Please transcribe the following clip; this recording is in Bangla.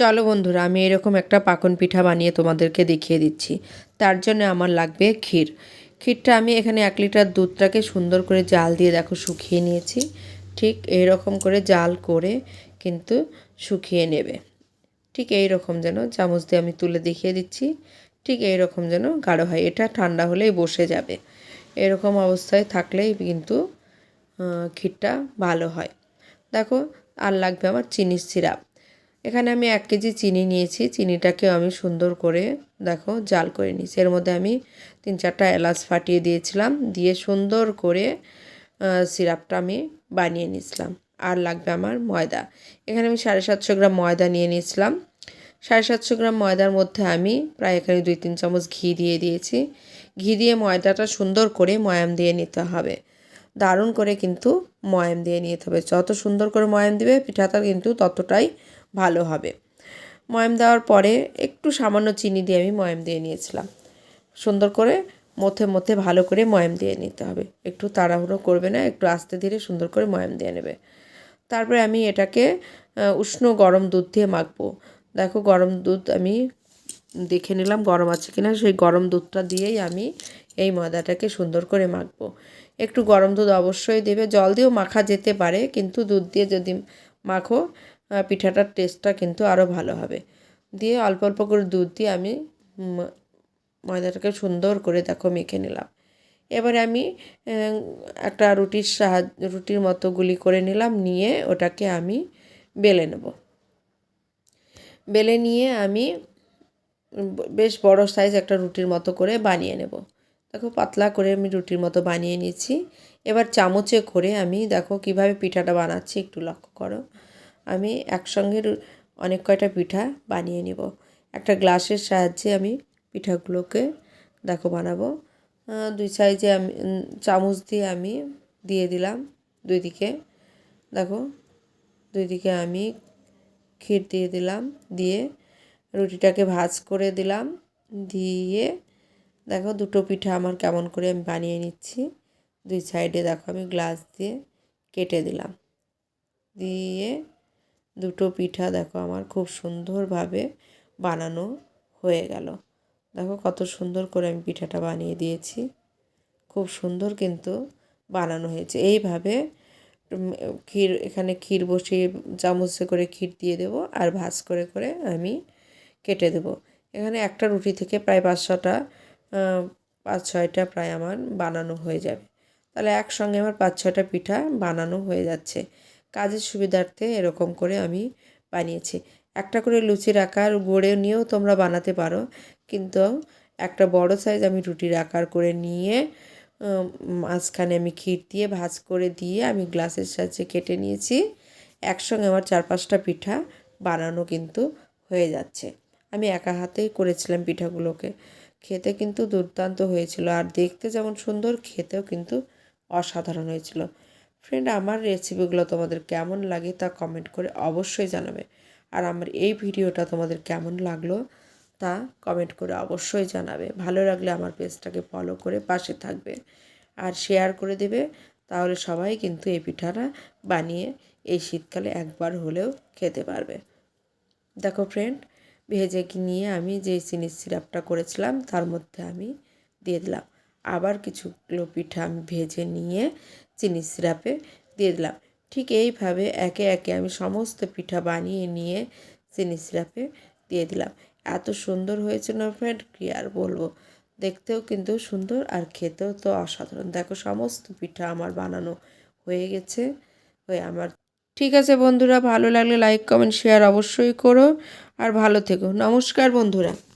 চলো বন্ধুরা, আমি এরকম একটা পাকন পিঠা বানিয়ে তোমাদেরকে দেখিয়ে দিচ্ছি। তার জন্য আমার লাগবে ক্ষীর। ক্ষীরটা আমি এখানে এক লিটার দুধটাকে সুন্দর করে জাল দিয়ে দেখো শুকিয়ে নিয়েছি। ঠিক এই রকম করে জাল করে কিন্তু শুকিয়ে নেবে। ঠিক এই রকম যেন চামচ দিয়ে আমি তুলে দেখিয়ে দিচ্ছি। ঠিক এই রকম যেন গাঢ় হয়। এটা ঠান্ডা হলেই বসে যাবে। এরকম অবস্থায় থাকলেই কিন্তু ক্ষীরটা ভালো হয়। দেখো, আর লাগবে আমার চিনির সিরাপ। এখানে আমি এক কেজি চিনি নিয়েছি। চিনিটাকেও আমি সুন্দর করে, দেখো, জাল করে নিয়েছি। এর মধ্যে আমি তিন চারটা এলাচ ফাটিয়ে দিয়েছিলাম, দিয়ে সুন্দর করে সিরাপটা আমি বানিয়ে নিয়েছিলাম। আর লাগবে আমার ময়দা। এখানে আমি সাড়ে সাতশো গ্রাম ময়দা নিয়ে নিয়েছিলাম। সাড়ে সাতশো গ্রাম ময়দার মধ্যে আমি প্রায় এখানে দুই তিন চামচ ঘি দিয়ে দিয়েছি। ঘি দিয়ে ময়দাটা সুন্দর করে ময়াম দিয়ে নিতে হবে। দারুণ করে কিন্তু ময়াম দিয়ে নিতে হবে। যত সুন্দর করে ময়াম দিবে, পিঠাটা কিন্তু ততটাই ভালো হবে। ময়াম দেওয়ার পরে একটু সামান্য চিনি দিয়ে আমি ময়াম দিয়ে নিয়েছিলাম। সুন্দর করে মথে মথে ভালো করে ময়াম দিয়ে নিতে হবে। একটু তাড়াহুড়ো করবে না, একটু আস্তে ধীরে সুন্দর করে ময়াম দিয়ে নেবে। তারপরে আমি এটাকে উষ্ণ গরম দুধ দিয়ে মাখবো। দেখো গরম দুধ আমি দেখে নিলাম গরম আছে কিনা, সেই গরম দুধটা দিয়েই আমি এই ময়দাটাকে সুন্দর করে মাখবো। একটু গরম দুধ অবশ্যই দেবে। জল দিয়েও মাখা যেতে পারে, কিন্তু দুধ দিয়ে যদি মাখো পিঠাটার টেস্টটা কিন্তু আরও ভালো হবে। দিয়ে অল্প অল্প করে দুধ দিয়ে আমি ময়দাটাকে সুন্দর করে দেখো মেখে নিলাম। এবারে আমি একটা রুটির সাহায্য, রুটির মতো গুলি করে নিলাম, নিয়ে ওটাকে আমি বেলে নেব। বেলে নিয়ে আমি বেশ বড় সাইজ একটা রুটির মতো করে বানিয়ে নেব। দেখো পাতলা করে আমি রুটির মতো বানিয়ে নিয়েছি। এবার চামচে করে আমি দেখো কীভাবে পিঠাটা বানাচ্ছি, একটু লক্ষ্য করো। আমি একসঙ্গে অনেক কয়টা পিঠা বানিয়ে নেব। একটা গ্লাসের সাহায্যে আমি পিঠাগুলোকে, দেখো বানাবো। দুই সাইজে আমি চামচ দিয়ে আমি দিয়ে দিলাম দুই দিকে। দেখো, দুই দিকে আমি ক্ষীর দিয়ে দিলাম, দিয়ে রুটিটাকে ভাজ করে দিলাম, দিয়ে দেখো দুটো পিঠা আমার কেমন করে আমি বানিয়ে নিচ্ছি। দুই সাইডে দেখো আমি গ্লাস দিয়ে কেটে দিলাম। দিয়ে দুটো পিঠা দেখো আমার খুব সুন্দরভাবে বানানো হয়ে গেল। দেখো কত সুন্দর করে আমি পিঠাটা বানিয়ে দিয়েছি। খুব সুন্দর কিন্তু বানানো হয়েছে। এইভাবে ক্ষীর, এখানে ক্ষীর বসিয়ে চামচে করে ক্ষীর দিয়ে দেব আর ভাজ করে করে আমি কেটে দেব। এখানে একটা রুটি থেকে প্রায় পাঁচ ছটা পাঁচ ছয়টা প্রায় আমার বানানো হয়ে যাবে। তাহলে একসঙ্গে আমার পাঁচ ছয়টা পিঠা বানানো হয়ে যাচ্ছে। কাজের সুবিধার্থে এরকম করে আমি বানিয়েছি। একটা করে লুচির আকার গড়ে নিয়েও তোমরা বানাতে পারো, কিন্তু একটা বড় সাইজ আমি রুটির আকার করে নিয়ে মাঝখানে আমি ক্ষীর দিয়ে ভাজ করে দিয়ে আমি গ্লাসের সাহায্যে কেটে নিয়েছি। একসঙ্গে আমার চার পাঁচটা পিঠা বানানো কিন্তু হয়ে যাচ্ছে। আমি একা হাতেই করেছিলাম পিঠাগুলোকে। খেতে কিন্তু দুর্দান্ত হয়েছিল। আর দেখতে যেমন সুন্দর, খেতেও কিন্তু অসাধারণ হয়েছিল। ফ্রেন্ড আমার রেসিপিগুলো তোমাদের কেমন লাগে তা কমেন্ট করে অবশ্যই জানাবে। আর আমার এই ভিডিওটা তোমাদের কেমন লাগল তা কমেন্ট করে অবশ্যই জানাবে। ভালো লাগলে আমার পেজটাকে ফলো করে পাশে থাকবে আর শেয়ার করে দেবে। তাহলে সবাই কিন্তু এই পিঠাটা বানিয়ে এই শীতকালে একবার হলেও খেতে পারবে। দেখো ফ্রেন্ড ভেজে নিয়ে আমি যে চিনির সিরাপটা করেছিলাম তার মধ্যে আমি দিয়ে দিলাম। আবার কিছুগুলো পিঠা আমি ভেজে নিয়ে চিনি সিরাপে দিয়ে দিলাম। ঠিক এইভাবে একে একে আমি সমস্ত পিঠা বানিয়ে নিয়ে চিনি সিরাপে দিয়ে দিলাম। এত সুন্দর হয়েছে না ফ্রেন্ড কী আর বলব? দেখতেও কিন্তু সুন্দর আর খেতেও তো অসাধারণ। দেখো সমস্ত পিঠা আমার বানানো হয়ে গেছে, হয়ে আমার। ঠিক আছে বন্ধুরা, ভালো লাগলে লাইক কমেন্ট শেয়ার অবশ্যই করো। আর ভালো থেকো। নমস্কার বন্ধুরা।